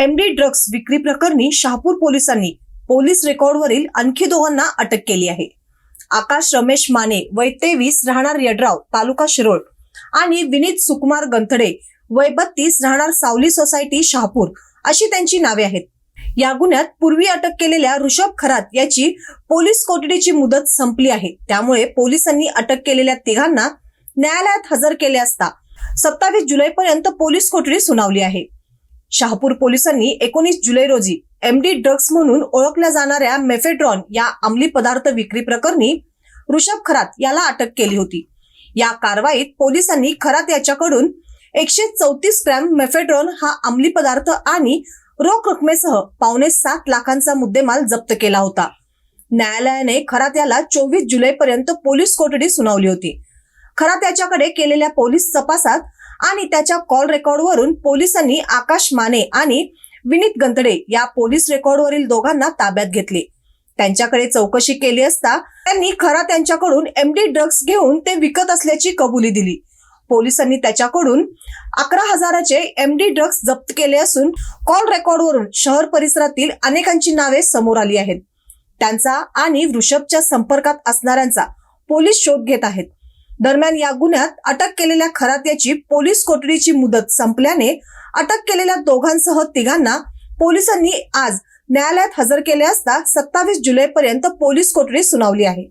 MD drugs विक्री प्रकरणी शहापूर पोलिसांनी पोलीस रेकॉर्डवरील आणखी दोघांना अटक केली आहे. आकाश रमेश माने वय तेवीस राहणार यड्राव तालुका शिरोळ आणि विनीत सुकुमार गंथडे वय बत्तीस राहणार सावली सोसायटी शहापूर अशी त्यांची नावे आहेत. या गुन्ह्यात पूर्वी अटक केलेल्या ऋषभ खरात याची पोलीस कोठडीची मुदत संपली आहे. त्यामुळे पोलिसांनी अटक केलेल्या तिघांना न्यायालयात हजर केले असता सत्तावीस जुलैपर्यंत पोलीस कोठडी सुनावली आहे. शहापूर पोलिसांनी एकोणीस जुलै रोजी एमडी ड्रग्ज म्हणून ओळखल्या जाणाऱ्या मेफेड्रॉन या अंमली पदार्थ विक्री प्रकरणी ऋषभ खरात याला अटक केली होती. या कारवाईत पोलिसांनी खरात याच्याकडून एकशे चौतीस ग्रॅम मेफेड्रॉन हा अंमली पदार्थ आणि रोख रकमेसह पावणे सात लाखांचा मुद्देमाल जप्त केला होता. न्यायालयाने खरात याला चोवीस जुलैपर्यंत पोलीस कोठडी सुनावली होती. खरात याच्याकडे केलेल्या पोलीस तपासात आणि त्याच्या कॉल रेकॉर्डवरून पोलिसांनी आकाश माने आणि विनीत गंतडे या पोलीस रेकॉर्डवरील दोघांना ताब्यात घेतले. त्यांच्याकडे चौकशी केली असता त्यांनी खरा त्यांच्याकडून एमडी ड्रग्ज घेऊन ते विकत असल्याची कबुली दिली. पोलिसांनी त्याच्याकडून अकरा हजाराचे एमडी ड्रग्ज जप्त केले असून कॉल रेकॉर्डवरून शहर परिसरातील अनेकांची नावे समोर आली आहेत. त्यांचा आणि वृषभच्या संपर्कात असणाऱ्यांचा पोलीस शोध घेत आहेत. दरम्यान या गुन्ह्यात अटक केलेल्या खरात्याची पोलीस कोठडीची मुदत संपल्याने अटक केलेल्या दोघांसह तिघांना पोलिसांनी आज न्यायालयात हजर केले असता सत्तावीस जुलैपर्यंत पोलीस कोठडी सुनावली आहे.